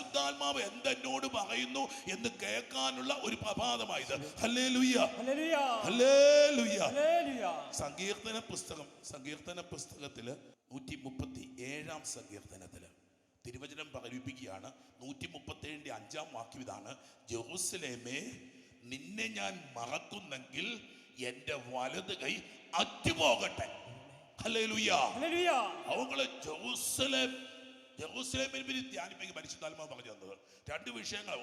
പരിശുദ്ധാത്മാവ് എന്തെന്നോട് പറയുന്നു എന്ന് കേൾക്കാനുള്ള ഒരു പ്രഭാതമായത്. സങ്കീർത്തന പുസ്തകം സങ്കീർത്തന പുസ്തകത്തിൽ നൂറ്റി മുപ്പത്തി ഏഴാം സങ്കീർത്തനത്തിൽ തിരുവചനം പ്രകടിപ്പിക്കുകയാണ് നൂറ്റി മുപ്പത്തി ഏഴിന്റെ അഞ്ചാം വാക്യം ഇതാണ്. ജെറൂസലേമേ നിന്നെ ഞാൻ മറക്കുന്നെങ്കിൽ എന്റെ വലത് കൈ അറ്റുപോകട്ടെ. അവങ്ങളെ ജെറൂസലേം ജെറൂസലേമിനെ പിന്നെ ധ്യാനിപ്പിക്കും പരിശുദ്ധാത്മാവ് പറഞ്ഞു തന്നത്. രണ്ട് വിഷയങ്ങൾ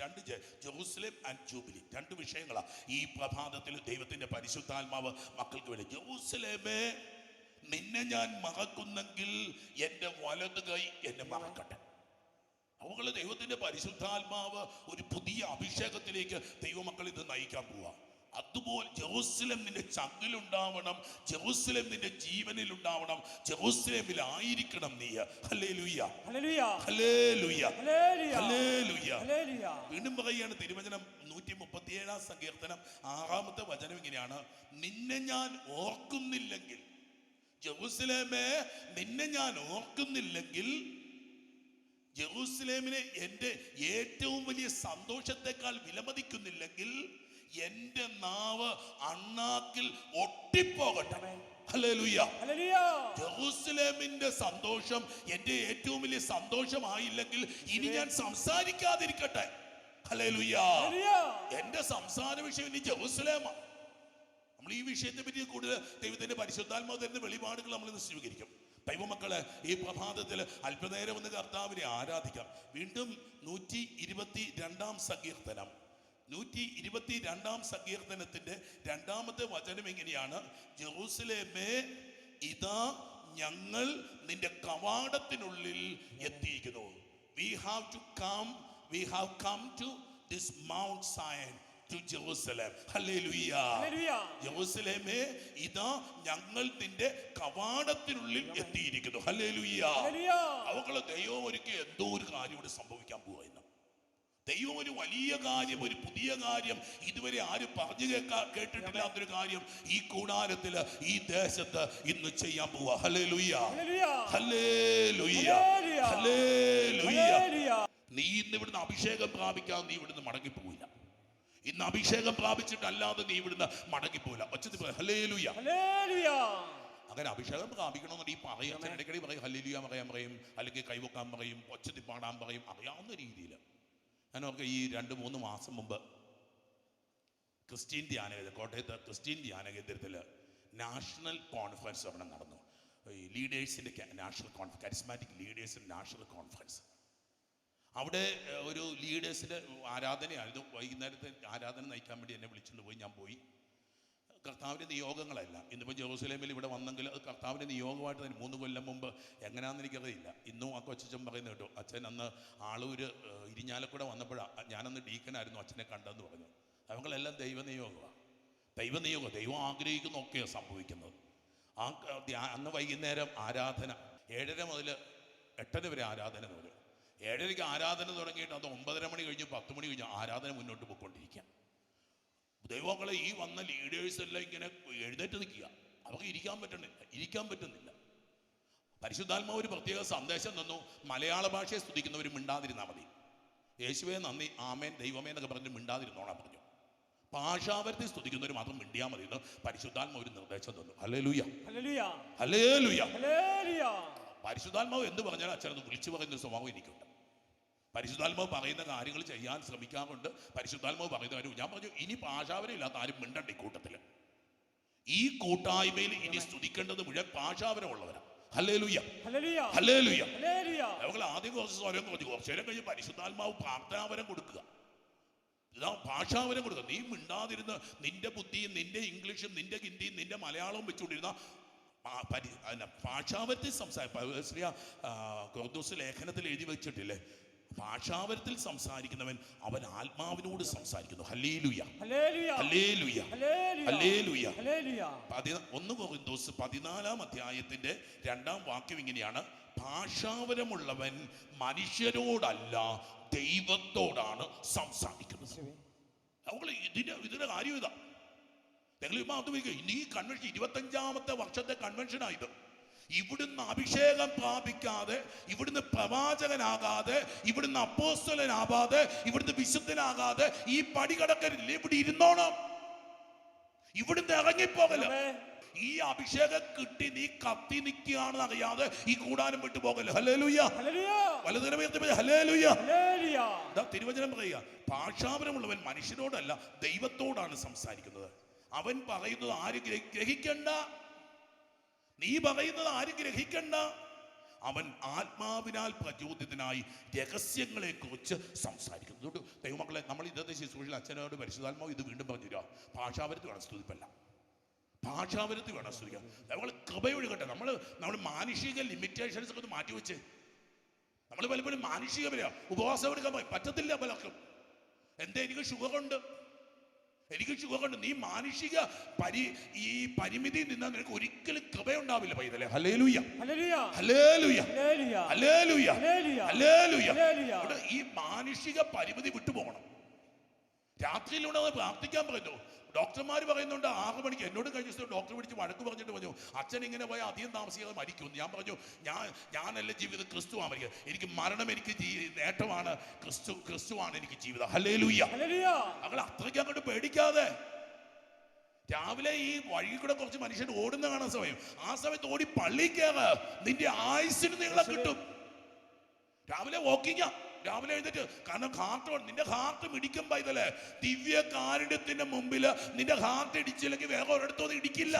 രണ്ട് ജെറുസലേം ജെറൂസലേം ആൻഡ് ജൂബിലി. രണ്ട് വിഷയങ്ങളാണ് ഈ പ്രഭാതത്തിൽ ദൈവത്തിന്റെ പരിശുദ്ധാത്മാവ് മക്കൾക്ക് വേണ്ടി. ജെറൂസലേമേ നിന്നെ ഞാൻ മറക്കുന്നെങ്കിൽ എന്റെ വലത് കൈ എന്നെ മറക്കട്ടെ. അവൾ ദൈവത്തിന്റെ പരിശുദ്ധാത്മാവ് ഒരു പുതിയ അഭിഷേകത്തിലേക്ക് ദൈവമക്കൾ ഇത് നയിക്കാൻ പോവാ. അതുപോലെ ജെറൂസലേം നിന്റെ ചങ്കിലുണ്ടാവണം ജെറൂസലേം നിന്റെ ജീവനിൽ ഉണ്ടാവണം ജെറൂസലേമിൽ ആയിരിക്കണം നീ. ഹല്ലേലൂയ ലുയ്യ ഹല്ലേലൂയ ലുയ്യ ഹല്ലേലൂയ ലുയ്യ ഹല്ലേലൂയ വീണ്ടും പറയുകയാണ് തിരുവചനം നൂറ്റി മുപ്പത്തിയേഴാം സങ്കീർത്തനം ആറാമത്തെ വചനം ഇങ്ങനെയാണ്. നിന്നെ ഞാൻ ഓർക്കുന്നില്ലെങ്കിൽ ജെറൂസലേമേ നിന്നെ ഞാൻ ഓർക്കുന്നില്ലെങ്കിൽ ജെറൂസലേമിനെ എന്റെ ഏറ്റവും വലിയ സന്തോഷത്തെക്കാൾ വിലമതിക്കുന്നില്ലെങ്കിൽ എന്റെ നാവ് അണ്ണാക്കിൽ ഒട്ടിപ്പോകട്ടെ. ജെറൂസലേമിന്റെ സന്തോഷം എന്റെ ഏറ്റവും വലിയ സന്തോഷമായില്ലെങ്കിൽ ഇനി ഞാൻ സംസാരിക്കാതിരിക്കട്ടെ. എന്റെ സംസാര വിഷയം ഇനി ജെറൂസലേമാണ് നമ്മൾ ഈ വിഷയത്തെ പറ്റി കൂടുതൽ ദൈവത്തിന്റെ പരിശുദ്ധാത്മാവ് തരുന്ന വെളിപാടുകൾ നമ്മൾ ഇന്ന് സ്വീകരിക്കും. ദൈവമക്കളെ ഈ പ്രഭാതത്തിൽ അല്പനേരം ഒന്ന് കർത്താവിനെ ആരാധിക്കാം. വീണ്ടും നൂറ്റി ഇരുപത്തി രണ്ടാം സങ്കീർത്തനം. നൂറ്റി ഇരുപത്തി രണ്ടാം സങ്കീർത്തനത്തിന്റെ രണ്ടാമത്തെ വചനം എങ്ങനെയാണ്? ജെറൂസലേമേ ഇതാ ഞങ്ങൾ നിന്റെ കവാടത്തിനുള്ളിൽ എത്തിയിരിക്കുന്നു. We have to come we have come to this mount Zion to Jerusalem ഇതാ ഞങ്ങൾ നിന്റെ കവാടത്തിനുള്ളിൽ എത്തിയിരിക്കുന്നു. അവകളെ ദൈവം ഒരുക്കി എന്തോ ഒരു കാര്യം ഇവിടെ സംഭവിക്കാൻ ഇന്ന്. ദൈവം ഒരു വലിയ കാര്യം ഒരു പുതിയ കാര്യം. ഇതുവരെ ആരും പറഞ്ഞു കേൾക്കാ കേട്ടിട്ടില്ലാത്തൊരു കാര്യം. ഈ കൂടാരത്തിൽ ഈ ദേശത്ത് ഇന്ന് ചെയ്യാൻ പോവാ. നീ ഇന്ന് ഇവിടുന്ന് അഭിഷേകം പ്രാപിക്കാതെ നീ ഇവിടുന്ന് മടങ്ങിപ്പോവില്ല. ഇന്ന് അഭിഷേകം പ്രാപിച്ചിട്ടല്ലാതെ നീ ഇവിടുന്ന് മടങ്ങിപ്പോവില്ല. ഒച്ചത്തിൽ അങ്ങനെ അഭിഷേകം പ്രാപിക്കണമെന്ന് ഈ പറയും. ഇടയ്ക്കിടയിൽ ഇടയ്ക്കിടെ പറയും ഹല്ലേലൂയ പറയാൻ പറയും. അല്ലെങ്കിൽ കൈവക്കാൻ പറയും ഒച്ചത്തിൽ പാടാൻ പറയും. അറിയാവുന്ന രീതിയിൽ ഞാനൊക്കെ ഈ രണ്ട് മൂന്ന് മാസം മുമ്പ് ക്രിസ്ത്യൻ ധ്യാന കേന്ദ്രം കോട്ടയത്ത് ക്രിസ്ത്യൻ ധ്യാന കേന്ദ്രത്തിൽ നാഷണൽ കോൺഫറൻസ് അവിടെ നടന്നു. ഈ ലീഡേഴ്സിന്റെ നാഷണൽ കോൺഫറൻസ് കരിസ്മാറ്റിക് ലീഡേഴ്സിന്റെ നാഷണൽ കോൺഫറൻസ്. അവിടെ ഒരു ലീഡേഴ്സിന്റെ ആരാധനയായിരുന്നു വൈകുന്നേരത്തെ ആരാധന നയിക്കാൻ വേണ്ടി എന്നെ വിളിച്ചുകൊണ്ട് പോയി ഞാൻ പോയി. കർത്താവിന്റെ നിയോഗങ്ങളല്ല. ഇന്നിപ്പോൾ ജെറൂസലേമിൽ ഇവിടെ വന്നെങ്കിൽ അത് കർത്താവിന്റെ നിയോഗമായിട്ട് തന്നെ മൂന്ന് കൊല്ലം മുമ്പ് എങ്ങനെയാണെന്ന് എനിക്കറിയില്ല. ഇന്നും ആ കൊച്ചച്ഛൻ പറയുന്നത് കേട്ടോ അച്ഛൻ അന്ന് ആളൂര് ഇരിഞ്ഞാലക്കൂടെ വന്നപ്പോഴാണ് ഞാനന്ന് ഡീക്കനായിരുന്നു അച്ഛനെ കണ്ടതെന്ന് പറഞ്ഞു. അവങ്ങളെല്ലാം ദൈവനിയോഗമാണ് ദൈവനിയോഗം ദൈവം ആഗ്രഹിക്കുന്ന ഒക്കെയാണ് സംഭവിക്കുന്നത്. ആ അന്ന് വൈകുന്നേരം ആരാധന ഏഴര മുതൽ എട്ടര വരെ ആരാധന തുടരും ഏഴരയ്ക്ക് ആരാധന തുടങ്ങിയിട്ട് അത് ഒമ്പതര മണി കഴിഞ്ഞ് പത്ത് മണി കഴിഞ്ഞ് ആരാധന മുന്നോട്ട് പോയിക്കൊണ്ടിരിക്കുക ദൈവങ്ങളെ ഈ വന്ന ലീഡേഴ്സ് എല്ലാം ഇങ്ങനെ എഴുന്നേറ്റ് നിൽക്കുക. അവർക്ക് ഇരിക്കാൻ പറ്റുന്നില്ല ഇരിക്കാൻ പറ്റുന്നില്ല. പരിശുദ്ധാത്മാവ് ഒരു പ്രത്യേക സന്ദേശം തന്നു. മലയാള ഭാഷയെ സ്തുതിക്കുന്നവർ മിണ്ടാതിരുന്നാൽ മതി. യേശുവെ നന്ദി ആമേൻ ദൈവമേ എന്നൊക്കെ പറഞ്ഞ് മിണ്ടാതിരുന്നോളാൻ പറഞ്ഞു. ഭാഷാവരത്തിൽ സ്തുതിക്കുന്നവർ മാത്രം മിണ്ടിയാൽ മതി എന്ന് പരിശുദ്ധാത്മാവ് ഒരു നിർദ്ദേശം തന്നു. അല്ലേലൂയ പരിശുദ്ധാത്മാവ് എന്ത് പറഞ്ഞാലും അച്ഛനൊന്ന് വിളിച്ചു പറയുന്ന ഒരു സ്വഭാവം എനിക്കുണ്ട്. പരിശുദ്ധാത്മാവ് പറയുന്ന കാര്യങ്ങൾ ചെയ്യാൻ ശ്രമിക്കാറുണ്ട്. പരിശുദ്ധാത്മാവ് പറയുന്ന കാര്യം ഞാൻ പറഞ്ഞു ഇനി ഭാഷാവരം ഇല്ലാത്ത ആരും മിണ്ടണ്ട ഈ കൂട്ടത്തിൽ ഈ കൂട്ടായ്മയിൽ ഇനി സ്തുതിക്കേണ്ടത് മുഴുവൻ ഹല്ലേലൂയ. അവങ്ങൾ ആദ്യം കുറച്ച് സ്വരം കുറച്ച് കുറച്ച് നേരം കഴിഞ്ഞ് പരിശുദ്ധാത്മാവ് പ്രാർത്ഥനാവരം കൊടുക്കുക. ഇതാ ഭാഷാവരം കൊടുക്കുക. നീ മിണ്ടാതിരുന്ന് നിന്റെ ബുദ്ധിയും നിന്റെ ഇംഗ്ലീഷും നിന്റെ ഹിന്ദിയും നിന്റെ മലയാളവും വെച്ചുകൊണ്ടിരുന്ന ഭാഷാവരത്തിൽ സംസാരിക്കുക ലേഖനത്തിൽ എഴുതി വെച്ചിട്ടില്ലേ? ഭാഷാവരത്തിൽ സംസാരിക്കുന്നവൻ അവൻ ആത്മാവിനോട് സംസാരിക്കുന്നു. ഒന്ന് ദിവസം പതിനാലാം അധ്യായത്തിന്റെ രണ്ടാം വാക്യം ഇങ്ങനെയാണ്. ഭാഷാവരമുള്ളവൻ മനുഷ്യരോടല്ല ദൈവത്തോടാണ് സംസാരിക്കുന്നത്. അവൾ ഇതിന്റെ ഇതിന്റെ കാര്യം ഇതാ. നിങ്ങൾ ഇപ്പൊ അത് ഇനി കൺവെൻഷൻ ഇരുപത്തഞ്ചാമത്തെ വർഷത്തെ കൺവെൻഷനാണ് ഇത് ഇവിടുന്ന് അഭിഷേകം പ്രാപിക്കാതെ ഇവിടുന്ന് പ്രവാചകനാകാതെ ഇവിടുന്ന് അപ്പോസ്തലനാവാതെ ഇവിടുന്ന് വിശുദ്ധനാകാതെ ഈ പടി കടക്കരുത് ഇവിടെ ഇരുന്നോണം. ഇവിടുന്ന് ഇറങ്ങിപ്പോകല ഈ അഭിഷേകം കിട്ടി നീ കത്തി നിൽക്കുകയാണെന്ന് അറിയാതെ ഈ കൂടാരം വിട്ടു പോകല്ല. തിരുവചനം പറയുക. ഭാഷാപരമുള്ളവൻ മനുഷ്യനോടല്ല ദൈവത്തോടാണ് സംസാരിക്കുന്നത്. അവൻ പറയുന്നത് ആര് ഗ്രഹിക്കണ്ട. നീ പറയുന്നത് ആരും ഗ്രഹിക്കണ്ട. അവൻ ആത്മാവിനാൽ പ്രചോദിതനായി രഹസ്യങ്ങളെ കുറിച്ച് സംസാരിക്കുന്നു ദൈവമക്കളെ നമ്മൾ ഇന്നത്തെ ശുശ്രൂഷയിൽ അച്ഛനോട് പരിശുദ്ധാത്മാവ് ഇത് വീണ്ടും പറഞ്ഞു തരാം ഭാഷാപരത്തിൽ വേണം സ്തുതിപ്പല്ല ഭാഷാപരത്തിൽ വേണം സ്തുതിക്കാം നമ്മൾ കൃപയൊഴുകട്ടെ. നമ്മൾ നമ്മൾ മാനുഷിക ലിമിറ്റേഷൻസ് ഒക്കെ മാറ്റി വെച്ചേ നമ്മൾ പലപ്പോഴും മാനുഷിക വരിക. ഉപവാസം എടുക്കാൻ പറ്റത്തില്ല പലർക്കും. എന്തേ എനിക്ക് ഷുഗർ ഉണ്ട് എനിക്ക് ഷുഗർ നീ മാനുഷിക പരി ഈ പരിമിതി നിന്നാൽ നിനക്ക് ഒരിക്കലും കൃപയുണ്ടാവില്ല പൈതലെ. Hallelujah hallelujah hallelujah. ഹലേലുയ ഈ മാനുഷിക പരിമിതി വിട്ടുപോകണം. രാത്രിയിലൂടെ പ്രാർത്ഥിക്കാൻ പറയുന്നു ഡോക്ടർമാർ പറയുന്നുണ്ട് ആറ് മണിക്ക് എന്നോട് കഴിഞ്ഞ ദിവസം ഡോക്ടർ പിടിച്ച് വഴക്ക് പറഞ്ഞിട്ട് പറഞ്ഞു അച്ഛൻ ഇങ്ങനെ പോയാൽ അധികം താമസിക്കാതെ മരിക്കും. ഞാൻ പറഞ്ഞു ഞാൻ ഞാനല്ല ജീവിതം ക്രിസ്തുവാണ് മരിക്കുക എനിക്ക് മരണം എനിക്ക് നേട്ടമാണ്. ക്രിസ്തു ക്രിസ്തുവാണ് എനിക്ക് ജീവിതം. ഹലേ ലൂയ്യ ഞങ്ങൾ അത്രയ്ക്ക് അങ്ങോട്ട് പേടിക്കാതെ. രാവിലെ ഈ വഴി കൂടെ കുറച്ച് മനുഷ്യൻ ഓടുന്ന കാണാൻ സമയം. ആ സമയത്ത് ഓടി പള്ളി കയറ് നിന്റെ ആയുസിന് നിങ്ങളെ കിട്ടും. രാവിലെ വാക്കിങ്ങാ രാവിലെ എഴുന്നേറ്റ് കാരണം ഹാർട്ട് നിന്റെ ഹാർട്ട് മിടിക്കും പൈതൽ ദിവ്യ കാരുണ്യത്തിന്റെ മുമ്പിൽ നിന്റെ ഹാർട്ട് ഇടിച്ചില്ലെങ്കിൽ വേറെ ഒരിടത്തും ഇടിക്കില്ല.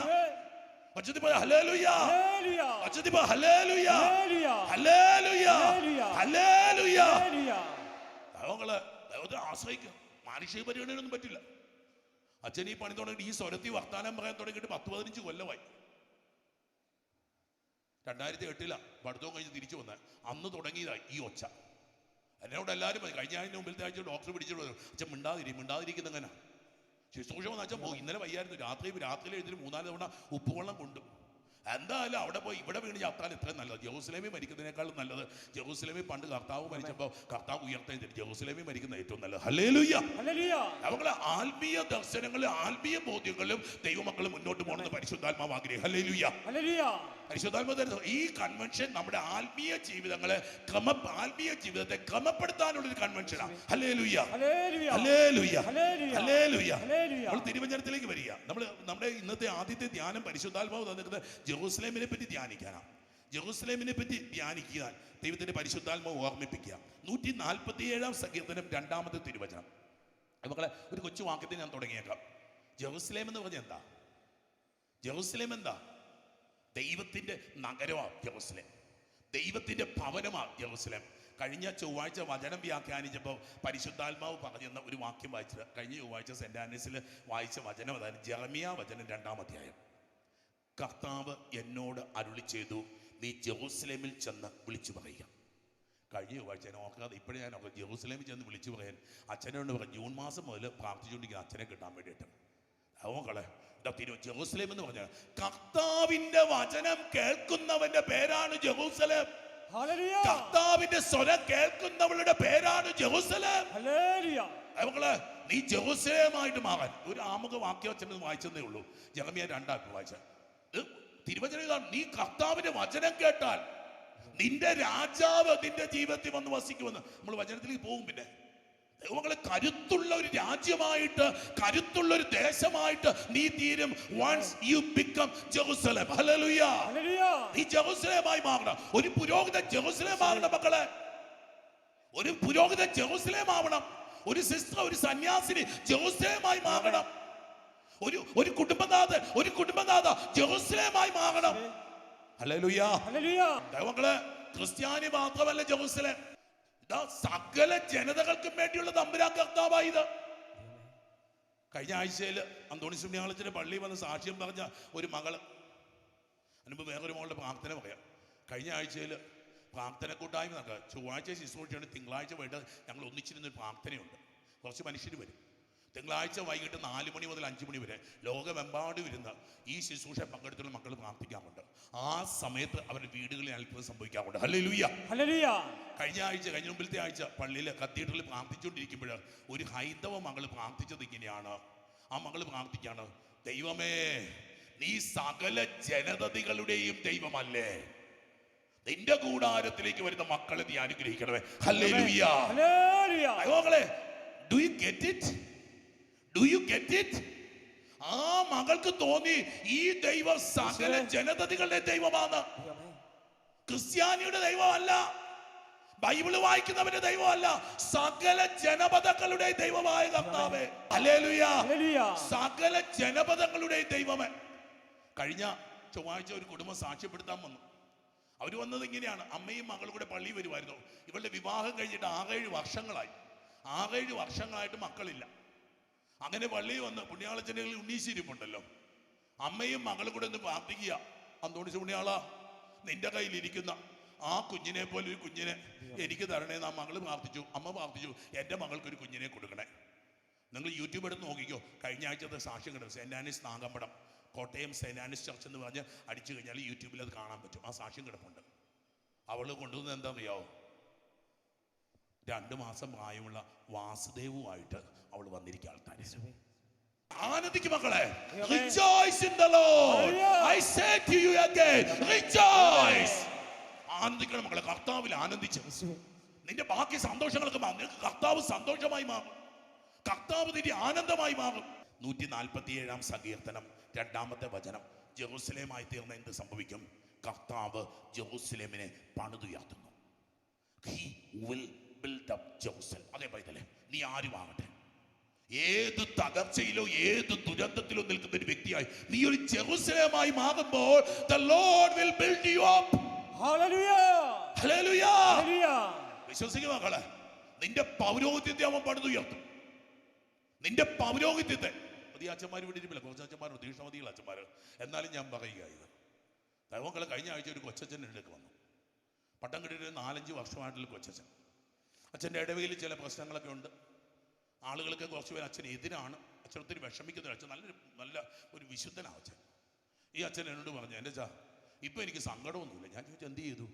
ദൈവങ്ങൾ ദൈവത്തെ ആശ്രയിക്കും. മാനുഷിക പരിഗണനയൊന്നും പറ്റില്ല. അച്ഛൻ ഈ പണി തുടങ്ങിയിട്ട് ഈ സ്വരത്തി വർത്താനം പറയാൻ തുടങ്ങിയിട്ട് പത്ത് പതിനഞ്ച് കൊല്ലമായി. രണ്ടായിരത്തി എട്ടില പഠിത്തവും കഴിഞ്ഞ് തിരിച്ചു വന്ന. അന്ന് തുടങ്ങിയതായി ഈ ഒച്ച. എന്നോട് എല്ലാവരും കഴിഞ്ഞ ആഴ്ച മുമ്പിലത്തെ ആഴ്ച ഡോക്ടർ പിടിച്ചിട്ട് അച്ഛൻ മിണ്ടാതിരി മിണ്ടാതിരിക്കുന്ന അങ്ങനെ. ശുശ്രൂഷ വന്ന അച്ഛൻ പോകും ഇന്നലെ വയ്യായിരുന്നു. രാത്രി രാത്രി എഴുതി മൂന്നാൽ തവണ ഉപ്പുവെള്ളം കൊണ്ടു എന്തായാലും അവിടെ പോയി. ഇവിടെ വീണ് ചത്താൽ ഇത്രയും നല്ലത്. ജെറൂസലേമിൽ മരിക്കുന്നതിനേക്കാളും നല്ലത്. ജെറൂസലേമിൽ പണ്ട് കർത്താവ് മരിച്ചപ്പോൾ കർത്താവ് ഉയർത്തേം ജെറൂസലേമിൽ മരിക്കുന്ന ഏറ്റവും നല്ലത്. ഹലേലുയ്യ അവങ്ങളെ ആത്മീയ ദർശനങ്ങളും ആത്മീയ ബോധ്യങ്ങളും ദൈവമക്കൾ മുന്നോട്ട് പോകണമെന്ന് പരിശുദ്ധാത്മാവ് ആഗ്രഹം ഹല്ലേലൂയ്യ. പരിശുദ്ധാത്മാവ് ഈ കൺവെൻഷൻ നമ്മുടെ ആത്മീയ ജീവിതങ്ങളെ ക്രമ ആത്മീയ ജീവിതത്തെ ക്രമപ്പെടുത്താനുള്ള ഒരു കൺവെൻഷനാണ്. നമ്മൾ തിരുവചനത്തിലേക്ക് വരിക. നമ്മൾ നമ്മുടെ ഇന്നത്തെ ആദ്യത്തെ ധ്യാനം പരിശുദ്ധാത്മാവ് തന്നിരിക്കുന്നത് ജെറൂസലേമിനെ പറ്റി ധ്യാനിക്കാനാണ് ജെറൂസലേമിനെ പറ്റി ധ്യാനിക്കുക ദൈവത്തിന്റെ പരിശുദ്ധാത്മാവ് ഓർമ്മിപ്പിക്കുക. നൂറ്റി നാൽപ്പത്തി ഏഴാം സങ്കീർത്തനം രണ്ടാമത്തെ തിരുവചനം. മക്കളെ ഒരു കൊച്ചു വാക്യത്തിൽ ഞാൻ തുടങ്ങിയേക്കാം. ജെറൂസലേം എന്ന് പറഞ്ഞാൽ എന്താ? ജെറൂസലേം എന്താ ദൈവത്തിന്റെ നഗരമാണ് ജെറുസലേം ദൈവത്തിന്റെ ഭവനമാണ് ജെറുസലേം കഴിഞ്ഞ ചൊവ്വാഴ്ച വചനം വ്യാഖ്യാനിച്ചപ്പോൾ പരിശുദ്ധാത്മാവ് പറഞ്ഞെന്ന ഒരു വാക്യം വായിച്ചത്. കഴിഞ്ഞ ചൊവ്വാഴ്ച സെന്റ് ആനീസിൽ വായിച്ച വചനം അതായത് ജെറമിയ വചനം രണ്ടാം അധ്യായം. കർത്താവ് എന്നോട് അരുളി ചെയ്തു നീ ജെറൂസലേമിൽ ചെന്ന് വിളിച്ചു പറയുക. കഴിഞ്ഞ ചൊവ്വാഴ്ച ഞാൻ ഓർക്കാതെ ഇപ്പോഴും ഞാൻ ഓർക്കാം ജെറൂസലേമിൽ ചെന്ന് വിളിച്ചു പറയാൻ അച്ഛനോട് പറഞ്ഞു ജൂൺ മാസം മുതൽ പ്രാർത്ഥിച്ചുകൊണ്ടിരിക്കുന്ന അച്ഛനെ കിട്ടാൻ വേണ്ടിയിട്ട്. അവങ്ങളെ തിരു ജെറൂസലേം എന്ന് പറഞ്ഞ. കർത്താവിന്റെ വചനം കേൾക്കുന്നവന്റെ പേരാണ് ജെറൂസലേം. കർത്താവിന്റെ സ്വരം കേൾക്കുന്നവളുടെ പേരാണ് ജെറൂസലേം. അവങ്ങൾ നീ ജെറൂസലേമായിട്ട് മാറാൻ. ഒരു ആമുഖ വാക്യവചനം വായിച്ചതേ ഉള്ളൂ. ജെറമിയ രണ്ടാക്കി വായിച്ച തിരുവചനം നീ കർത്താവിന്റെ വചനം കേട്ടാൽ നിന്റെ രാജാവ് നിന്റെ ജീവിതത്തിൽ വന്ന് വസിക്കുമെന്ന്. നമ്മൾ വചനത്തിലേക്ക് പോകും പിന്നെ. ദൈവങ്ങളെ കരുത്തുള്ള ഒരു രാജ്യമായിട്ട് കരുത്തുള്ള ഒരു ദേശമായിട്ട് നീ തീരും once you become Jerusalem hallelujah നീ ജെറുസലേമായി മാറണം. ഒരു പുരോഹിതൻ ജെറുസലേം ആകണം മക്കളെ. ഒരു പുരോഹിതൻ ജെറുസലേം ആവണം ഒരു സിസ്റ്റർ ഒരു സന്യാസിനി ജെറുസലേമായി മാറണം. ഒരു ഒരു കുടുംബനാഥ ഒരു കുടുംബനാഥ ജെറുസലേമായി മാറണം. ഹല്ലേലൂയ ഹല്ലേലൂയ ദൈവങ്ങളെ ക്രിസ്ത്യാനി മാത്രമല്ല ജെറുസലേം. സകല ജനതകൾക്കും വേണ്ടിയുള്ള തമ്പുരാൻ കർത്താവായി ഇത് കഴിഞ്ഞ ആഴ്ചയിൽ അന്തോണി സുണ്യാളച്ചിന്റെ പള്ളിയിൽ വന്ന് സാക്ഷ്യം പറഞ്ഞ ഒരു മകൾ. അതിനുമ്പ് വേറൊരു മകളുടെ പ്രാർത്ഥന പറയാം. കഴിഞ്ഞ ആഴ്ചയിൽ പ്രാർത്ഥന കൂട്ടായ്മ നടക്കുക. ചൊവ്വാഴ്ച ശുശ്രൂഷയാണ് തിങ്കളാഴ്ച വൈകിട്ട് ഞങ്ങൾ ഒന്നിച്ചിരുന്നൊരു പ്രാർത്ഥനയുണ്ട്. കുറച്ച് മനുഷ്യർ വരും. തിങ്കളാഴ്ച വൈകിട്ട് നാല് മണി മുതൽ അഞ്ച് മണി വരെ ലോകമെമ്പാടും ഇരുന്ന് ഈ ശുശ്രൂഷ പങ്കെടുത്തുള്ള മക്കൾ പ്രാർത്ഥിക്കാറുണ്ട്. ആ സമയത്ത് അവരുടെ വീടുകളിൽ അത്ഭുതം സംഭവിക്കാറുണ്ട്. ഹല്ലേ ലൂയ്യ ഹല്ലേലൂയ കഴിഞ്ഞ ആഴ്ച കഴിഞ്ഞ മുമ്പിലത്തെ ആഴ്ച പള്ളിയിൽ കത്തീഡ്രലിൽ പ്രാർത്ഥിച്ചുകൊണ്ടിരിക്കുമ്പോൾ ഒരു ഹൈന്ദവ മകൾ പ്രാർത്ഥിച്ചത് ഇങ്ങനെയാണ്. ആ മകൾ പ്രാർത്ഥിക്കാണ് ദൈവമേ നീ സകല ജനതകളുടെയും ദൈവമല്ലേ? നിന്റെ കൂടാരത്തിലേക്ക് വരുന്ന മക്കളെ നീ അനുഗ്രഹിക്കണമേ. മകളെ do you get it do you get it ആ മകൾക്ക് തോന്നി ഈ ദൈവം സകല ജനതകളുടെ ദൈവമാണ്. ദൈവമേ ക്രിസ്ത്യാനിയുടെ ദൈവമല്ല. ബൈബിൾ വായിക്കുന്നവന്റെ ദൈവമല്ല. സകല ജനപദങ്ങളുടെ ദൈവമായ കർത്താവേ. ഹല്ലേലൂയ. സകല ജനപദങ്ങളുടെ ദൈവമേ. കഴിഞ്ഞ ചൊവ്വാഴ്ച ഒരു കുടുംബം സാക്ഷ്യപ്പെടുത്താൻ വന്നു. അവർ വന്നത് ഇങ്ങനെയാണ്. അമ്മയും മകളും കൂടെ പള്ളി വരുമായിരുന്നു ഇവളുടെ വിവാഹം കഴിഞ്ഞിട്ട് ആറേഴ് വർഷങ്ങളായി. ആറേഴ് വർഷങ്ങളായിട്ട് മക്കളില്ല. അങ്ങനെ പള്ളിയിൽ വന്ന് പുണ്യാളച്ചന്റെ ഉണ്ണീശിരിപ്പുണ്ടല്ലോ. അമ്മയും മകളും കൂടെ ഒന്ന് പ്രാർത്ഥിക്കുക. അന്തോണിച്ച് പുണ്യാള നിന്റെ കയ്യിലിരിക്കുന്ന ആ കുഞ്ഞിനെ പോലെ ഒരു കുഞ്ഞിനെ എനിക്ക് തരണേ ആ മകൾ പ്രാർത്ഥിച്ചു. അമ്മ പ്രാർത്ഥിച്ചു എന്റെ മകൾക്ക് ഒരു കുഞ്ഞിനെ കൊടുക്കണേ. നിങ്ങൾ യൂട്യൂബ് എടുത്ത് നോക്കിക്കോ. കഴിഞ്ഞ ആഴ്ചത്തെ സാക്ഷ്യം കിട്ടും saint Anne's Nagampadam Kottayam saint Anne's church എന്ന് പറഞ്ഞ് അടിച്ചു കഴിഞ്ഞാൽ യൂട്യൂബിൽ അത് കാണാൻ പറ്റും. ആ സാക്ഷ്യം കിടപ്പുണ്ട്. അവൾ കൊണ്ടുവന്നത് എന്താണെന്നറിയാവോ? രണ്ട് മാസം പ്രായമുള്ള വാസുദേവുമായിട്ട് അവൾ വന്നിരിക്കുക ആൾക്കാർ ആനന്ദിക്ക് മക്കളെ say to you ആനന്ദിക്കണം മക്കളെ കർത്താവിൽ ആനന്ദിച്ച്. നിന്റെ ബാക്കി സന്തോഷങ്ങളൊക്കെ മാറും. നിനക്ക് കർത്താവ് സന്തോഷമായി മാറും. കർത്താവ് നിന്റെ ആനന്ദമായി മാറും. നൂറ്റി നാൽപ്പത്തി ഏഴാം സങ്കീർത്തനം രണ്ടാമത്തെ വചനം. ജെറൂസലേമായി തീർന്ന എന്ത് സംഭവിക്കും? കർത്താവ് ജെറൂസലേമിനെ പണിതുയർത്തുന്നു. ഹി വിൽ ബിൽഡ് അപ്പ് അതേ പൈതലേ നീ ആരുമാകട്ടെ ഏത് തകർച്ചയിലോ ഏത് ദുരന്തത്തിലോ നിൽക്കുന്ന ഒരു വ്യക്തിയായി നീ ഒരു ജെറൂസലേമായി മാറുമ്പോൾ the Lord will build you up hallelujah hallelujah hallelujah വിശ്വസിക്കുക മക്കളെ. നിന്റെ പൗരോഹിത്യത്തെ അവൻ പണിതുയർത്തും നിന്റെ പൗരോഹിത്യത്തെ. മതി അച്ഛന്മാർ വിട്ടിരിപ്പില്ല കുറച്ച് അച്ഛന്മാരുണ്ട്. തീഷ്ണമതികൾ അച്ഛന്മാർ എന്നാലും ഞാൻ പറയുക ഇത്. ദൈവങ്ങളെ കഴിഞ്ഞ ആഴ്ച ഒരു കൊച്ചച്ഛന്റെ ഇടയ്ക്ക് വന്നു. പട്ടം കിട്ടിയിട്ട് നാലഞ്ച് വർഷമായിട്ടുള്ള കൊച്ചച്ഛൻ. അച്ഛന്റെ ഇടവയിൽ ചില പ്രശ്നങ്ങളൊക്കെ ഉണ്ട്. ആളുകൾക്ക് കുറച്ച് പേര് അച്ഛൻ എതിരാണ്. അച്ഛൻ ഒത്തിരി വിഷമിക്കുന്ന അച്ഛൻ. നല്ലൊരു നല്ല ഒരു വിശുദ്ധനാണ് അച്ഛൻ. ഈ അച്ഛൻ എന്നോട് പറഞ്ഞു എന്റെ ചാ ഇപ്പം എനിക്ക് സങ്കടമൊന്നുമില്ല. ഞാൻ ചോദിച്ചു എന്ത് ചെയ്തു?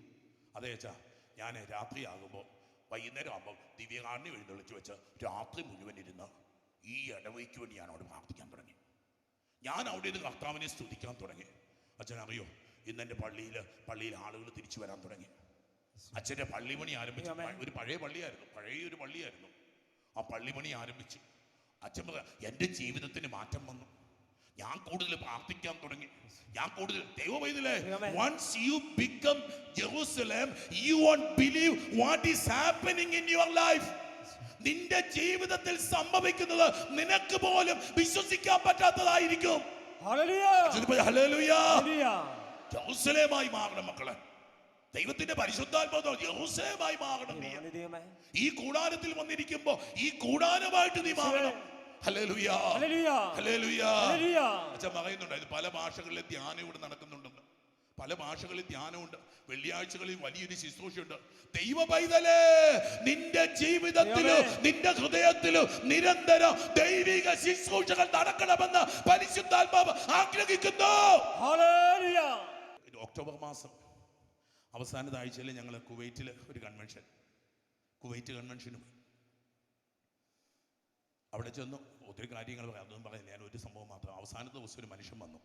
അതെ അച്ഛാ ഞാൻ രാത്രിയാകുമ്പോൾ വൈകുന്നേരം ആകുമ്പോൾ ദിവ്യകാരണി എഴുന്നള്ളിച്ച് വെച്ച് രാത്രി മുഴുവൻ ഇരുന്ന് ഈ ഇടവയ്ക്ക് വേണ്ടി ഞാൻ അവിടെ പ്രാർത്ഥിക്കാൻ തുടങ്ങി. ഞാൻ അവിടെ നിന്ന് കർത്താവിനെ സ്തുതിക്കാൻ തുടങ്ങി. അച്ഛൻ അറിയോ ഇന്ന് എന്റെ പള്ളിയിൽ പള്ളിയിൽ ആളുകൾ തിരിച്ചു വരാൻ തുടങ്ങി. അച്ഛന്റെ പള്ളിമണി ആരംഭിച്ചു. ഒരു പഴയ പള്ളിയായിരുന്നു. പഴയ ഒരു പള്ളിയായിരുന്നു. ആ പള്ളിമണി ആരംഭിച്ചു അച്ഛൻ പറ എന്റെ ജീവിതത്തിന് മാറ്റം വന്നു. ഞാൻ കൂടുതൽ പ്രാർത്ഥിക്കാൻ തുടങ്ങി. ഞാൻ കൂടുതൽ amen. Once you become Jerusalem you won't believe what is happening in your life നിന്റെ ജീവിതത്തിൽ സംഭവിക്കുന്നത് നിനക്ക് പോലും വിശ്വസിക്കാൻ പറ്റാത്തതായിരിക്കും. ജെറൂസലേമായി മാറണം മക്കളെ. ദൈവത്തിന്റെ പരിശുദ്ധാത്മാവ് ജെറൂസലേമായി മാറണം ഈ കൂടാരത്തിൽ വന്നിരിക്കുമ്പോ ഈ കൂടാരമായിട്ട് നീ മാറണം. അച്ഛൻ പറയുന്നുണ്ട് പറയുന്നുണ്ടായിരുന്നു പല ഭാഷകളിലെ ധ്യാനം ഇവിടെ നടക്കുന്നുണ്ടെന്ന് പല ഭാഷകളിൽ ധ്യാനമുണ്ട്. വെള്ളിയാഴ്ചകളിൽ വലിയൊരു ശുശ്രൂഷയുണ്ട്. ദൈവ പൈതലേ നിന്റെ ജീവിതത്തിലും നിന്റെ ഹൃദയത്തിലും നിരന്തരം ദൈവിക ശുശ്രൂഷകൾ നടക്കണമെന്ന് പരിശുദ്ധാത്മാവ് ആഗ്രഹിക്കുന്നു. ഒക്ടോബർ മാസം അവസാനത്തെ ആഴ്ചയിൽ ഞങ്ങൾ കുവൈറ്റിൽ ഒരു കൺവെൻഷൻ കുവൈറ്റ് കൺവെൻഷന് പോയി അവിടെ ചെന്നു. ഒത്തിരി കാര്യങ്ങൾ അതൊന്നും പറയുന്നില്ല ഞാൻ ഒരു സംഭവം മാത്രം. അവസാനത്തെ ദിവസം ഒരു മനുഷ്യൻ വന്നു.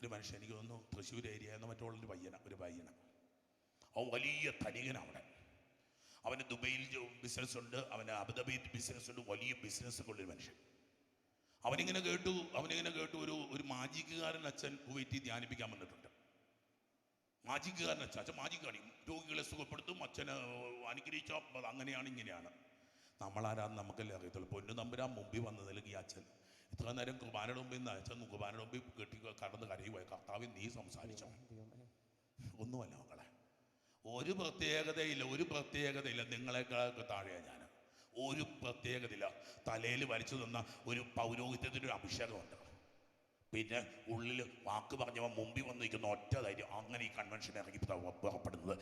ഒരു മനുഷ്യൻ എനിക്ക് തോന്നുന്നു തൃശ്ശൂർ ഏരിയ എന്ന മറ്റുള്ളൊരു പയ്യന ഒരു പയ്യന. അവൻ വലിയ ധനികനാണ് അവിടെ അവന് ദുബൈയിൽ ബിസിനസ് ഉണ്ട്. അവന് ബിസിനസ് ഉണ്ട്. വലിയ ബിസിനസ് ഉള്ളൊരു മനുഷ്യൻ. അവനിങ്ങനെ കേട്ടു. അവനിങ്ങനെ കേട്ടു. ഒരു ഒരു മാജിക്കുകാരൻ അച്ഛൻ കുവൈറ്റിൽ ധ്യാനിപ്പിക്കാൻ വന്നിട്ടുണ്ട്. മാജിക്കുകാരൻ അച്ഛൻ അച്ഛൻ മാജിക് കാണി രോഗികളെ സുഖപ്പെടുത്തും അച്ഛന് അനുഗ്രഹിച്ച അങ്ങനെയാണ് ഇങ്ങനെയാണ്. നമ്മളാരാന്ന് നമുക്കല്ലേ അറിയത്തുള്ളൂ. പൊന്നു നമ്പുരാൻ മുമ്പിൽ വന്ന് ഈ അച്ഛൻ ഇത്ര നേരം കുർബാനയുടെ മുമ്പിൽ നിന്ന് അച്ഛൻ കുർബാനയുടെ മുമ്പിൽ കെട്ടി കടന്ന് കരയുമായി കർത്താവിൽ നീ സംസാരിച്ചോ. ഒന്നുമല്ല മക്കളെ. ഒരു പ്രത്യേകതയില്ല ഒരു പ്രത്യേകതയില്ല. നിങ്ങളെക്കാളൊക്കെ താഴെയാണ് ഞാൻ. ഒരു പ്രത്യേകതയില്ല. തലയിൽ വലിച്ചു തന്ന ഒരു പൗരോഹിത്യത്തിന്റെ ഒരു അഭിഷേകമുണ്ട്. പിന്നെ ഉള്ളിൽ വാക്ക് പറഞ്ഞവൻ മുമ്പിൽ വന്ന് നിൽക്കുന്ന ഒറ്റ ധൈര്യം. അങ്ങനെ ഈ കൺവെൻഷൻ ഇറങ്ങി പുറ- പുറപ്പെടുന്നത്.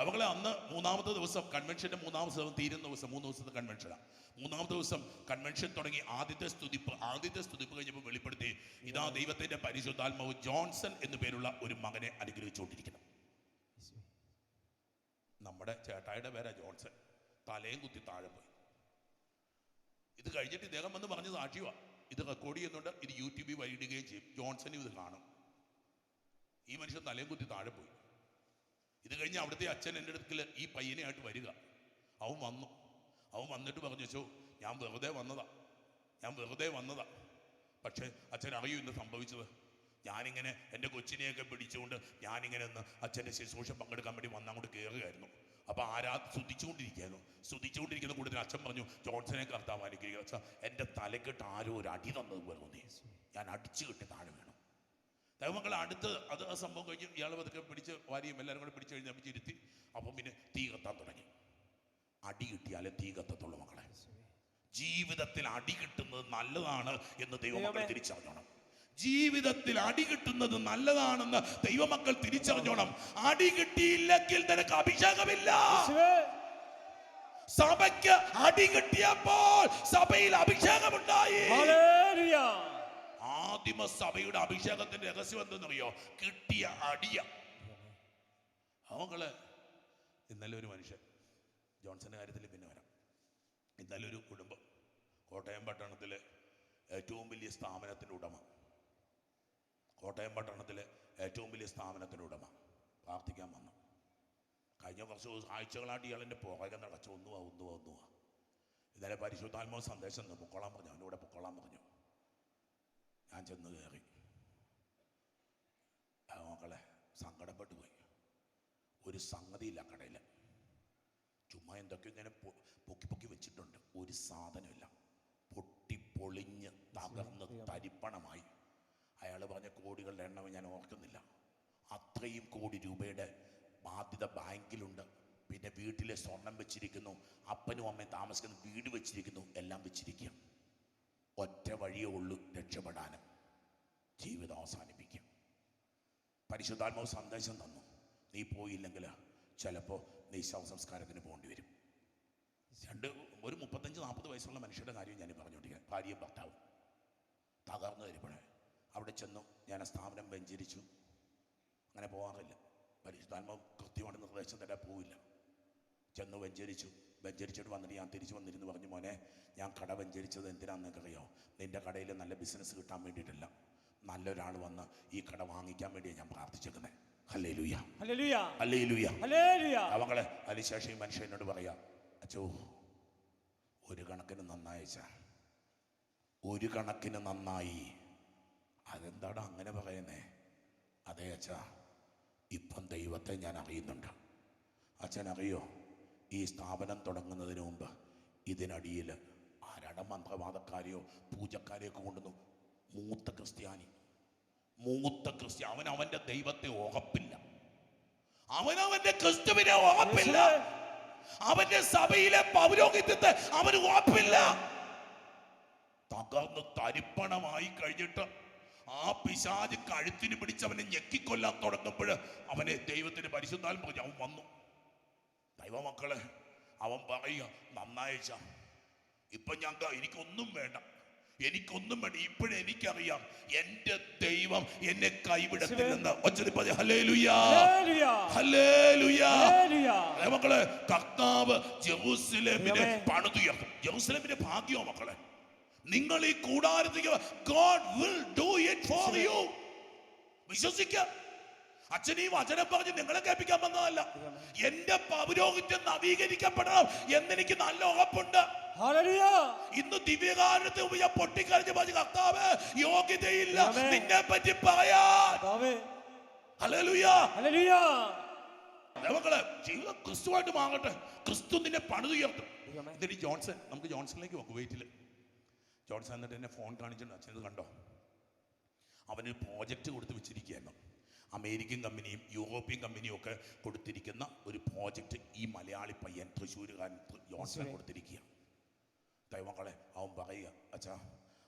അവളെ അന്ന് മൂന്നാമത്തെ ദിവസം കൺവെൻഷന്റെ മൂന്നാമത്തെ ദിവസം തീരുന്ന ദിവസം മൂന്ന് ദിവസത്തെ കൺവെൻഷനാണ് മൂന്നാമത്തെ ദിവസം കൺവെൻഷൻ തുടങ്ങി ആദ്യത്തെ സ്തുതിപ്പ് ആദ്യത്തെ സ്തുതിപ്പ് കഴിഞ്ഞപ്പോൾ വെളിപ്പെടുത്തി ഇതാ ദൈവത്തിന്റെ പരിശുദ്ധാത്മാവ് ജോൺസൺ എന്നു പേരുള്ള ഒരു മകനെ അനുഗ്രഹിച്ചുകൊണ്ടിരിക്കണം നമ്മുടെ ചേട്ടായുടെ പേരാ ജോൺസൺ. തലയും കുത്തി താഴെ പോയി. ഇത് കഴിഞ്ഞിട്ട് ഇദ്ദേഹം വന്ന് പറഞ്ഞ സാക്ഷിയുവാ ഇത് റെക്കോർഡ് ചെയ്യുന്നുണ്ട്. ഇത് യൂട്യൂബിൽ വൈകിടുകയും ചെയ്യും. ജോൺസനും ഇത് കാണും. ഈ മനുഷ്യൻ തലയും കുത്തി താഴെ പോയി. ഇത് കഴിഞ്ഞ് അവിടുത്തെ അച്ഛൻ എന്റെ അടുക്കൽ ഈ പയ്യനെയായിട്ട് വരിക. അവൻ വന്നു. അവൻ വന്നിട്ട് പറഞ്ഞു വെച്ചോ ഞാൻ വെറുതെ വന്നതാ. ഞാൻ വെറുതെ വന്നതാ. പക്ഷേ അച്ഛൻ അറിയൂ ഇന്ന് സംഭവിച്ചത്? ഞാനിങ്ങനെ എന്റെ കൊച്ചിനെയൊക്കെ പിടിച്ചുകൊണ്ട് ഞാനിങ്ങനെ ഒന്ന് അച്ഛന്റെ ശുശ്രൂഷ പങ്കെടുക്കാൻ വേണ്ടി വന്നങ്ങോട്ട് കയറുകയായിരുന്നു അപ്പോൾ ആരാ സ്തുതിച്ചുകൊണ്ടിരിക്കുകയായിരുന്നു സ്തുതിച്ചുകൊണ്ടിരിക്കുന്ന കൂടുതൽ അച്ഛൻ പറഞ്ഞു ജോൺസനെ കർത്താവ് അനുഗ്രഹിക്കുക അച്ഛാ എന്റെ തലക്കെട്ട് ആരോ ഒരു അടി തന്നത് പോലെ തോന്നി ഞാൻ അടിച്ചു കിട്ടി താഴെ വീണു. ദൈവമക്കൾ അടുത്ത് അത് ആ സംഭവം കഴിഞ്ഞ് ഇയാൾ പതുക്കെ പിടിച്ച് വാരിയും എല്ലാവരും കൂടെ പിടിച്ച് കഴിഞ്ഞ് പിടിച്ചിരുത്തി അപ്പം പിന്നെ തീ കത്താൻ തുടങ്ങി. അടി കിട്ടിയാലേ തീ കത്തത്തുള്ളൂ മക്കളെ. ജീവിതത്തിൽ അടി കിട്ടുന്നത് നല്ലതാണ് എന്ന് ദൈവമക്കളെ ദൈവമേ. തിരിച്ചറിഞ്ഞോണം. ജീവിതത്തിൽ അടി കിട്ടുന്നത് നല്ലതാണെന്ന് ദൈവമക്കൾ തിരിച്ചറിഞ്ഞോണം. അടി കിട്ടിയില്ലെങ്കിൽ നിനക്ക് അഭിഷേകമില്ല. സഭയ്ക്ക് അടി കിട്ടിയപ്പോൾ സഭയിൽ അഭിഷേകമുണ്ടായി. ആദിമ സഭയുടെ അഭിഷേകത്തിന്റെ രഹസ്യം എന്തെന്നറിയോ? കിട്ടിയ അടിയ. അവങ്ങൾ ഇന്നലെ ഒരു മനുഷ്യൻ ജോൺസന്റെ കാര്യത്തിൽ പിന്നെ വരാം. ഇന്നലെ ഒരു കുടുംബം കോട്ടയം പട്ടണത്തിലെ ഏറ്റവും വലിയ സ്ഥാപനത്തിന്റെ ഉടമ. കോട്ടയം പട്ടണത്തിലെ ഏറ്റവും വലിയ സ്ഥാപനത്തിന്റെ ഉടമ പ്രാർത്ഥിക്കാൻ വന്നു. കഴിഞ്ഞ കുറച്ച് ദിവസം ആഴ്ചകളായിട്ട് ഇയാളെന്റെ പുറകെ നടച്ചു. ഒന്നുവാ ഒന്നുവാ ഒന്നുവാ ഇന്നലെ പരിശുദ്ധാത്മാവ് സന്ദേശം തന്നു. പൊക്കോളാൻ പറഞ്ഞു. അവന്റെ കൂടെ പൊക്കോളാൻ പറഞ്ഞു. ഞാൻ ചെന്ന് കയറി. മക്കളെ സങ്കടപ്പെട്ടു പോയി. ഒരു സംഗതിയില്ല കടയിൽ. ചുമ്മാ എന്തൊക്കെയോ ഇങ്ങനെ പൊക്കി പൊക്കി വെച്ചിട്ടുണ്ട്. ഒരു സാധനമില്ല. പൊട്ടി പൊളിഞ്ഞ് തകർന്ന് തരിപ്പണമായി. അയാൾ പറഞ്ഞ കോടികളുടെ എണ്ണം ഞാൻ ഓർക്കുന്നില്ല. അത്രയും കോടി രൂപയുടെ ബാധ്യത ബാങ്കിലുണ്ട്. പിന്നെ വീട്ടിലെ സ്വർണം വെച്ചിരിക്കുന്നു അപ്പനും അമ്മയും താമസിക്കുന്ന വീട് വെച്ചിരിക്കുന്നു എല്ലാം വെച്ചിരിക്കുക. ഒറ്റ വഴിയേ ഉള്ളൂ രക്ഷപ്പെടാനും. ജീവിതം അവസാനിപ്പിക്കുക. പരിശുദ്ധാത്മാവ് സന്ദേശം തന്നു. നീ പോയില്ലെങ്കിൽ ചിലപ്പോൾ നീ ശവസംസ്കാരത്തിന് പോകേണ്ടി വരും. രണ്ട് ഒരു മുപ്പത്തഞ്ച് നാൽപ്പത് വയസ്സുള്ള മനുഷ്യരുടെ കാര്യം ഞാൻ പറഞ്ഞുകൊണ്ടിരിക്കുക ഭാര്യയും ഭർത്താവും തകർന്നു തരുമ്പോഴേ അവിടെ ചെന്നു. ഞാൻ ആ സ്ഥാപനം വെഞ്ചരിച്ചു. അങ്ങനെ പോകാറില്ല പരിശുദ്ധാത്മാവ് കൃത്യമായിട്ട് നിർദ്ദേശം തരാൻ പോവില്ല. ചെന്ന് വെഞ്ചരിച്ചു. വെഞ്ചരിച്ചിട്ട് വന്നിട്ട് ഞാൻ തിരിച്ചു വന്നിരുന്നു. പറഞ്ഞു മോനെ ഞാൻ കട വെഞ്ചരിച്ചത് അറിയോ നിന്റെ കടയിൽ നല്ല ബിസിനസ് കിട്ടാൻ വേണ്ടിയിട്ടല്ല. നല്ലൊരാൾ വന്ന് ഈ കട വാങ്ങിക്കാൻ വേണ്ടിയാണ് ഞാൻ പ്രാർത്ഥിച്ചേക്കുന്നത് അവങ്ങളെ അതിനുശേഷം ഈ മനുഷ്യൻ എന്നോട് പറയാ അച്ചോ ഒരു കണക്കിന് നന്നായി ഒരു കണക്കിന് നന്നായി. അതെന്താടാ അങ്ങനെ പറയുന്നേ? അതേ അച്ഛാ ഇപ്പം ദൈവത്തെ ഞാൻ അറിയുന്നുണ്ട്. അച്ഛൻ അറിയോ ഈ സ്ഥാപനം തുടങ്ങുന്നതിന് മുമ്പ് ഇതിനടിയിൽ ആരാണ് മന്ത്രവാദക്കാരെയോ പൂജക്കാരെയോ ഒക്കെ കൊണ്ടുവന്നു? മൂത്ത ക്രിസ്ത്യാനി. മൂത്ത ക്രിസ്ത്യ അവൻ അവന്റെ ദൈവത്തെ ഉറപ്പില്ല. അവനവന്റെ ക്രിസ്തുവിനെ ഉറപ്പില്ല. അവന്റെ സഭയിലെ പൗരോഹിത്യത്തെ അവന് ഉറപ്പില്ല. തകർന്ന് തരിപ്പണമായി കഴിഞ്ഞിട്ട് ആ പിശാജ് കഴുത്തിന് പിടിച്ച് അവനെ ഞെക്കിക്കൊല്ലാൻ തുടങ്ങുമ്പോൾ അവനെ ദൈവത്തിന് പറഞ്ഞു അവൻ വന്നു. ദൈവമക്കളെ അവൻ പറയുക നന്നായിച്ച ഇപ്പൊ ഞാൻ ദാ എനിക്കൊന്നും വേണ്ട എനിക്കൊന്നും വേണ്ട ഇപ്പോഴും എനിക്കറിയാം എന്റെ ദൈവം എന്നെ കൈവിടത്തില്ലെന്ന് മക്കളെ കർത്താവ് ജെറൂസലേമിനെ. പണിതുയർത്തും. ജെറൂസലേമിന്റെ ഭാഗ്യമോ മക്കളെ. നിങ്ങൾ ഈ കൂടാരത്തേക്ക് God will do it for you അച്ഛൻ ഈ വചനം പറഞ്ഞ് നിങ്ങളെ കേൾപ്പിക്കാൻ വന്നതല്ല. എന്റെ പൗരോഹിത്യം നവീകരിക്കപ്പെടണം എന്നെനിക്ക് നല്ല ഉറപ്പുണ്ട്. ഇന്ന് ദിവ്യകാരണത്തെ ഉപയോഗ പൊട്ടിക്കരഞ്ഞ് പറഞ്ഞ് കർത്താവ് യോഗ്യതയില്ല. നിന്നെ പറ്റി പറയാ മക്കളെ ജീവിതം ക്രിസ്തുവായിട്ട് മാറട്ടെ. ക്രിസ്തു നിന്നെ പണിതുയർത്തും. എന്നിട്ട് ജോൺസൺ. നമുക്ക് ജോൺസണിലേക്ക് വെയിറ്റില്ല ജോൺസൺ എന്നിട്ട് എന്നെ ഫോൺ കാണിച്ചിട്ട് അച്ഛൻ ഇത് കണ്ടോ? അവന് പ്രോജക്റ്റ് കൊടുത്ത് വെച്ചിരിക്കുകയായിരുന്നു. അമേരിക്കൻ കമ്പനിയും യൂറോപ്യൻ കമ്പനിയും ഒക്കെ കൊടുത്തിരിക്കുന്ന ഒരു പ്രോജക്റ്റ് ഈ മലയാളി പയ്യൻ തൃശ്ശൂരുകാരൻ ജോൺസൺ. കൊടുത്തിരിക്കുക ദൈവമക്കളെ അവൻ പറയുക അച്ഛാ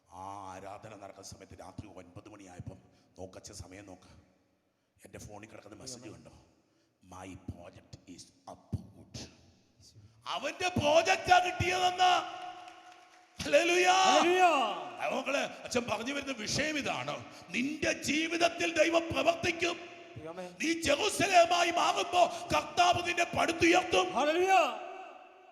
ആ ആരാധന നടക്കുന്ന സമയത്ത് രാത്രി ഒൻപത് മണിയായപ്പം നോക്കച്ച സമയം നോക്ക്. എന്റെ ഫോണിൽ കിടക്കുന്ന മെസ്സേജ് കണ്ടോ? മൈ പ്രോജക്റ്റ് ഈസ് അപ്പ് അവന്റെ പ്രോജക്റ്റാ കിട്ടിയതെന്ന് ദൈവമക്കളെ അച്ഛൻ പറഞ്ഞു വരുന്ന വിഷയം ഇതാണ്. നിന്റെ ജീവിതത്തിൽ ദൈവം പ്രവർത്തിക്കും. നീ ജഹുസലേമായി മാറുമ്പോ കർത്താവ് നിന്നെ പടുത്തുയർത്തും.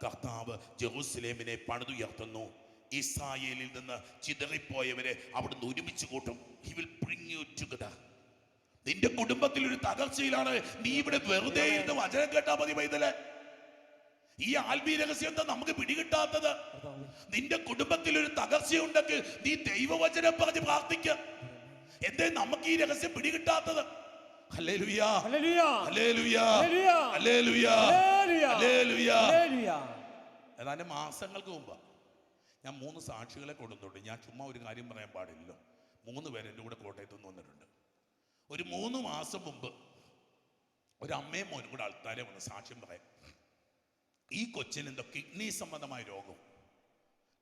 കർത്താവ് ജെറുസലേമിനെ പണിതുയർത്തുന്നു ഇസ്രായേലിൽ നിന്ന് ചിതറിപ്പോയവരെ അവിടുന്ന് ഒരുമിച്ച് കൂട്ടും. He will bring you together നിന്റെ കുടുംബത്തിൽ ഒരു തകർച്ചയിലാണ്. നീ ഇവിടെ വെറുതെ ഇരുന്ന് വചനം കേട്ടാ മതി പൈതൽ. ഈ ആത്മീയ രഹസ്യം എന്താ നമുക്ക് പിടികിട്ടാത്തത്? നിന്റെ കുടുംബത്തിൽ ഒരു തകർച്ചയുണ്ടെങ്കിൽ നീ ദൈവവചനം പറഞ്ഞ് പ്രാർത്ഥിക്ക. എന്തേ നമുക്ക് ഈ രഹസ്യം പിടികിട്ടാത്തത്? ഏതാണ്ട് മാസങ്ങൾക്ക് മുമ്പ് ഞാൻ മൂന്ന് സാക്ഷികളെ കൊടുത്തിട്ടുണ്ട് ഞാൻ ചുമ്മാ ഒരു കാര്യം പറയാൻ പാടില്ലല്ലോ. മൂന്ന് പേര് എന്റെ കൂടെ കോട്ടയത്ത് നിന്ന് വന്നിട്ടുണ്ട്. ഒരു മൂന്ന് മാസം മുമ്പ് ഒരു അമ്മയും മോനും കൂടെ ആൾക്കാരെ വന്ന് സാക്ഷ്യം പറയാം ഈ കൊച്ചിന് എന്തോ കിഡ്നി സംബന്ധമായ രോഗം.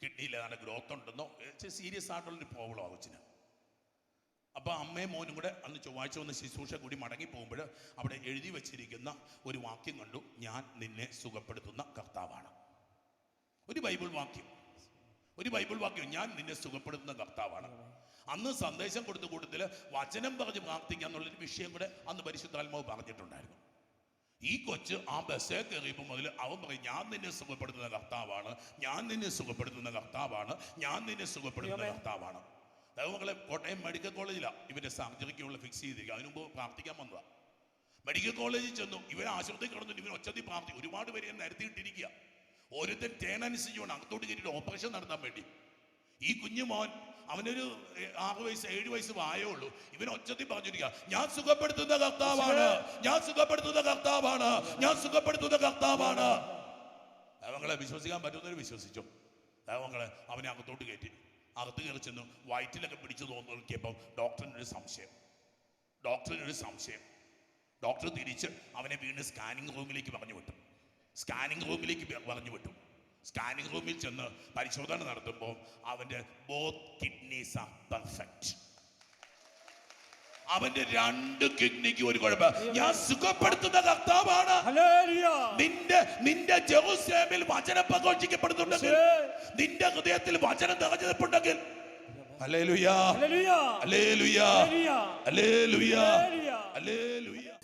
കിഡ്നിയിൽ ഏതാണ്ട് ഗ്രോത്ത് ഉണ്ടെന്നോ സീരിയസ് ആയിട്ടുള്ളൊരു പ്രോബ്ലം ആ കൊച്ചിന്. അപ്പോൾ അമ്മയും മോനും കൂടെ അന്ന് ചൊവ്വാഴ്ച വന്ന് ശുശ്രൂഷ കൂടി മടങ്ങി പോകുമ്പോൾ അവിടെ എഴുതി വച്ചിരിക്കുന്ന ഒരു വാക്യം കണ്ടു ഞാൻ നിന്നെ സുഖപ്പെടുത്തുന്ന കർത്താവാണ്. ഒരു ബൈബിൾ വാക്യം. ഒരു ബൈബിൾ വാക്യം ഞാൻ നിന്നെ സുഖപ്പെടുത്തുന്ന കർത്താവാണ്. അന്ന് സന്ദേശം കൊടുത്ത കൂട്ടത്തിൽ വചനം പറഞ്ഞ് പ്രാർത്ഥിക്കുക എന്നുള്ളൊരു വിഷയം കൂടെ അന്ന് പരിശുദ്ധാത്മാവ് പറഞ്ഞിട്ടുണ്ടായിരുന്നു. ഈ കൊച്ച് ആ ബസ്സേ കയറിയപ്പോൾ മുതൽ അവൻ പറയും ഞാൻ നിന്നെ സുഖപ്പെടുത്തുന്ന കർത്താവാണ്. ഞാൻ നിന്നെ സുഖപ്പെടുത്തുന്ന കർത്താവാണ്. ഞാൻ നിന്നെ സുഖപ്പെടുത്തുന്ന കർത്താവാണ്. ദൈവങ്ങളെ കോട്ടയം മെഡിക്കൽ കോളേജിലാണ് ഇവന്റെ സർജറിക്കുള്ള ഫിക്സ് ചെയ്തിരിക്കുക. അതിനു മുമ്പ് പ്രാർത്ഥിക്കാൻ വന്നതാണ് മെഡിക്കൽ കോളേജിൽ ചെന്നു. ഇവൻ ആശുപത്രി കിടന്നു. ഇവൻ ഒച്ചത്തി പ്രാർത്ഥി. ഒരുപാട് പേര് ഞാൻ നിരത്തിയിട്ടിരിക്കുക ടേൺ തേനനുസരിച്ച് വേണം അകത്തോട്ട് കയറ്റിയിട്ട് ഓപ്പറേഷൻ നടത്താൻ വേണ്ടി. ഈ കുഞ്ഞു മോൻ അവനൊരു ആറ് വയസ്സ് ഏഴ് വയസ്സ് വായേ ഉള്ളൂ ഇവൻ ഒച്ചത്തി പറഞ്ഞിരിക്കുക ഞാൻ സുഖപ്പെടുത്തുന്ന കർത്താവാണ്. ഞാൻ സുഖപ്പെടുത്തുന്ന കർത്താവാണ്. ഞാൻ സുഖപ്പെടുത്തുന്ന കർത്താവാണ്. അവങ്ങളെ വിശ്വസിക്കാൻ പറ്റുന്നവർ വിശ്വസിച്ചു. അവങ്ങളെ അവനെ അകത്തോട്ട് കയറ്റി. അകത്ത് കയറി ചെന്നു വയറ്റിലൊക്കെ പിടിച്ചു തോന്നു നോക്കിയപ്പോൾ ഡോക്ടറിനൊരു സംശയം. ഡോക്ടറിനൊരു സംശയം. ഡോക്ടർ തിരിച്ച് അവനെ വീണ്ടും സ്കാനിങ് റൂമിലേക്ക് പറഞ്ഞു വിട്ടു. സ്കാനിങ് റൂമിലേക്ക് പറഞ്ഞു വിട്ടു. സ്കാനിങ് റൂമിൽ ചെന്ന് പരിശോധന നടത്തുമ്പോൾ അവന്റെ ബോത്ത് കിഡ്നീസ് ആർ പെർഫെക്റ്റ് അവന്റെ രണ്ട് കിഡ്നിക്ക് ഒരു കുഴപ്പം. ഞാൻ സുഖപ്പെടുത്തുന്ന കർത്താവാണ്. നിന്റെ നിന്റെ ജെറുസലേമിൽ വചനം പ്രഘോഷിക്കപ്പെടുന്നുണ്ടെങ്കിൽ നിന്റെ ഹൃദയത്തിൽ വചനം നിറഞ്ഞിട്ടുണ്ടെങ്കിൽ അലേലുയാ അലേലുയാ അലേലുയാ അലേലുയാ അലേലുയാ